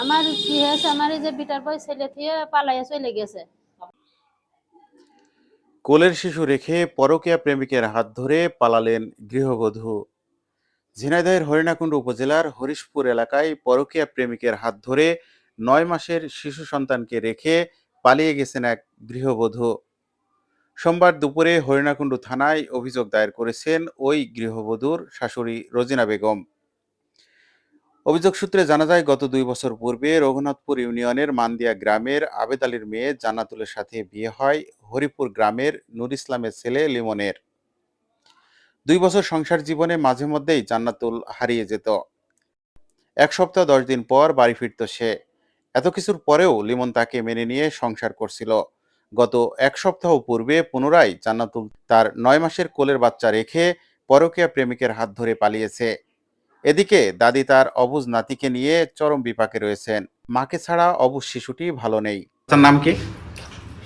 আমার কি হয়েছে? আমার এই যে বিটার বই ছেলে থেকে পালাইয়া চলে গেছে। কোলের শিশু রেখে পরকীয়া প্রেমিকের হাত ধরে পালালেন গৃহবধূ। ঝিনাইদহের হরিণাকুণ্ড উপজেলার হরিশপুর এলাকায় পরকীয়া প্রেমিকের হাত ধরে নয় মাসের শিশু সন্তানকে রেখে পালিয়ে গেছেন এক গৃহবধূ। সোমবার দুপুরে হরিণাকুণ্ড থানায় অভিযোগ দায়ের করেছেন ওই গৃহবধূর শাশুড়ি রোজিনা বেগম। অভিযোগ সূত্রে জানা যায়, গত দুই বছর পূর্বে রঘুনাথপুর ইউনিয়নের মান্দিয়া গ্রামের আবেদ আলীর মেয়ে জান্নাতুলের সাথে বিয়ে হয় হরিপুর গ্রামের নুর ইসলামের ছেলে লিমনের। দুই বছর সংসার জীবনে মাঝে মধ্যেই জান্নাতুল হারিয়ে যেত। এক সপ্তাহ দশ দিন পর বাড়ি ফিরত সে। এত কিছুর পরেও লিমন তাকে মেনে নিয়ে সংসার করছিল। গত এক সপ্তাহ পূর্বে পুনরায় জান্নাতুল তার নয় মাসের কোলের বাচ্চা রেখে পরকীয়া প্রেমিকের হাত ধরে পালিয়েছে। এদিকে দাদি তার অবুজ নাতিকে নিয়ে চরম বিপাকে রয়েছেন। মাকে ছাড়া অবুজ শিশুটি ভালো নেই। তার নাম কি?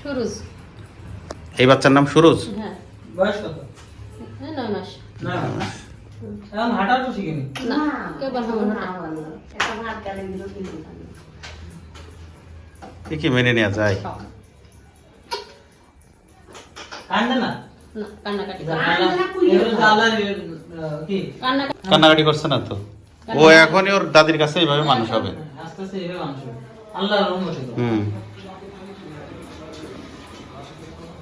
সুরুজ। এই বাচ্চার নাম সুরজ? হ্যাঁ। বয়স কত? মাস। না না এখন হাঁটাও তো শিখিনি। না কেবল আমার এ কি মেনে নেওয়া যায়? কান্দে না? না কান্নাকাটি। কি? কান্নাকাটি করছে না তো? ও এখনই ওর দাদির কাছে এইভাবে মানুষ হবে। আস্তে আস্তে এভাবে মানুষ হবে। আল্লাহর রহমতে হুম।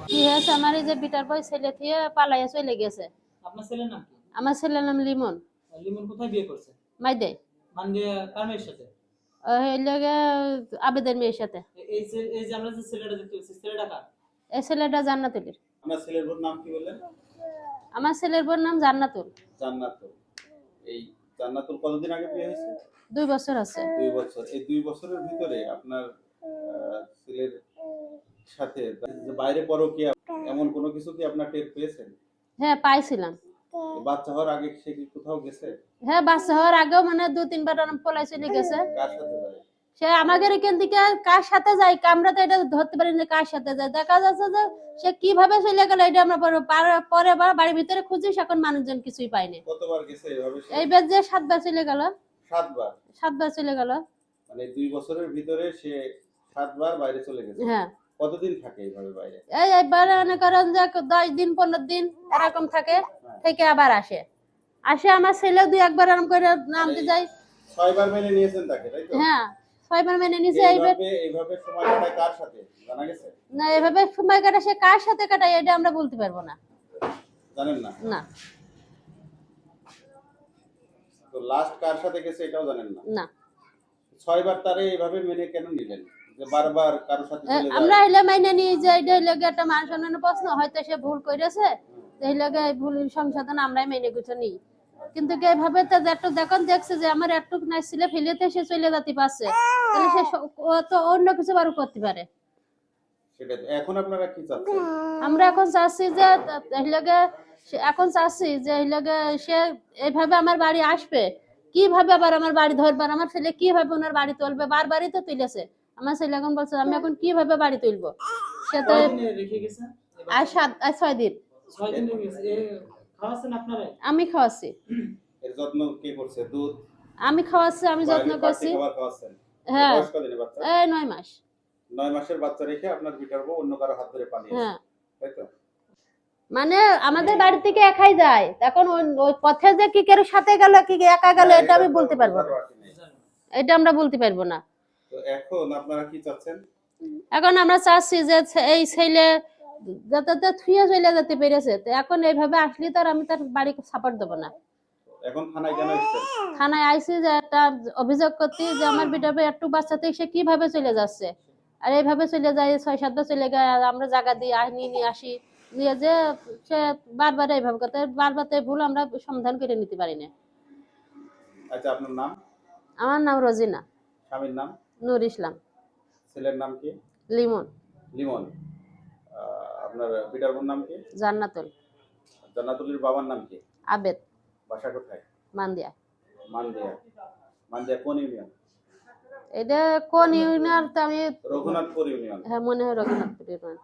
কি হয়েছে? আমার এই যে বিটার বই ছেলে থেকে পালাইয়া চলে গেছে। আপনার ছেলের নাম কি? আমার ছেলের নাম লিমন। লিমন কোথায় বিয়ে করছে? মাইদে। মান্দিয়া কার মেয়ের সাথে? এই লগে আবেদের মেয়ের সাথে। এ- এই যে এই যে আমরা যে ছেলেটা দেখতে পাচ্ছি ছেলেটা কার? এই ছেলেটা জান্নাতুলের। আপনার ছেলের নাম কি বললেন? আমার ছেলের বোন নাম জান্নাতুল। জান্নাতুল। এই জান্নাতুল কতদিন আগে বিয়ে হয়েছে? দুই বছর আছে। দুই বছর। এই দুই বছরের ভিতরে আপনার ছেলের সাথে যে বাইরে পরকীয়া এমন কোনো কিছু কি আপনার টের পেয়েছেন? হ্যাঁ পাইছিলাম। বাচ্চা হওয়ার আগে সে কি কোথাও গেছে? হ্যাঁ বাচ্চা হওয়ার আগেও মানে দু তিনবার ওরম পলাই চলে গেছে। কার সাথে? সে আমাদের এখান থেকে কার সাথে যায়? আমরা তো এটা ধরতে পারি না কার সাথে যায়। দেখা যাচ্ছে যে সে কীভাবে চলে গেল এটা আমরা পরে পরে বার বাড়ির ভিতরে খুঁজি এখন মানুষজন কিছুই পাইনি? এইবার যে সাতবার চলে গেল। সাতবার? সাতবার চলে গেল। মানে দুই বছরের ভিতরে সে সাতবার বাইরে চলে গেছে? হ্যাঁ। কতদিন থাকে এইভাবে বাইরে? এই মনে করেন যে দশ দিন পনেরো দিন এরকম থাকে থেকে আবার আসে। আসে আমার ছেলেও দুই একবার এরকম করে নামতে যায়। ছয়বার মেনে নিয়েছেন তাকে তাই তো? হ্যাঁ। ছয়বার মেনে নিছে এইভাবে এইভাবে সময় কাটায় কার সাথে? জানা গেছে? না এভাবে সময় কাটা সে কার সাথে কাটায় এটা আমরা বলতে পারব না। জানেন না? না। তো লাস্ট কার সাথে গেছে এটাও জানেন না? না। ছয়বার তারে এইভাবে মেনে কেন নিলেন? যে বারবার কারোর সাথে আমরা হইলে মাইনে নিয়ে যে এটা হইলে একটা মান প্রশ্ন হয়তো সে ভুল করেছে এই ভুল সংশোধন আমরাই মেনে গুছো নিই। কিন্তু কি এইভাবে তো একটু দেখুন দেখছে যে আমার একটু নাই ছিলে ফেলেতে সে চলে যেতে পারছে। তাহলে সে তো অন্য কিছু আরও করতে পারে। এখন আপনারা কি চাচ্ছেন? আমরা এখন চাচ্ছি যে হইলে এখন চাচ্ছি যে হইলে গিয়ে সে এইভাবে আমার বাড়ি আসবে। কীভাবে আবার আমার বাড়ি ধরবার আমার ছেলে কীভাবে ওনার বাড়ি তুলবে? বারবারই তো তুলেছে। আমার ছেলে এখন বলছে আমি এখন কীভাবে বাড়ি তুলবো? সে তো আর সাত আর ছয় দিন। ছয় দিন আমি খাওয়াচ্ছি এর যত্ন কে করছে? দুধ? আমি খাওয়াচ্ছি আমি যত্ন করছি। খাবার হ্যাঁ। বয়স কদিনে বাচ্চা? এই নয় মাস। নয় মাসের বাচ্চা রেখে আপনার বিটার বউ অন্য কারও হাত ধরে পালিয়ে হ্যাঁ। তাই তো? মানে আমাদের বাড়ি থেকে একাই যায়। এখন ওই- ওই পথে যে কি কেউ সাথে গেল কি একা গেল এটা আমি বলতে পারব না। এটা আমরা বলতে পারব না। তো এখন আপনারা কি চাচ্ছেন? এখন আমরা চাচ্ছি যে এই ছেলে যাতে থুয়ে চলে যেতে পেরেছে। তো এখন এইভাবে আসলে তো আর আমি তার বাড়ি সাপোর্ট দেবো না। এখন থানায় কেন থানায় আইসি যে একটা অভিযোগ করতে যে আমার বিটাবে একটু বাচ্চা থেকে সে কীভাবে চলে যাচ্ছে? আর এইভাবে চলে যায় ছয় সাতবার চলে আর আমরা জায়গা দিয়ে নিয়ে নিয়ে আসি। নিয়ে যে সে বারবার এইভাবে করতে বারবার তো ভুল আমরা সমাধান করে নিতে পারি না। আচ্ছা আপনার নাম? আমার নাম রোজিনা। স্বামীর নাম? নূর ইসলাম। ছেলের নাম কি? লিমন। লিমন। আপনার পিতার বোন নাম কি? জান্নাতুল। জান্নাতুলের বাবার নাম কি? আবেদ। বাসা কোথায়? মান্দিয়া। মানদিয়া। মানদিয়া কোন ইউনিয়ন? এটা কোন ইউনিয়ন তো আমি রঘুনাথপুর ইউনিয়ন। হ্যাঁ মনে হয় রঘুনাথপুর ইউনিয়ন।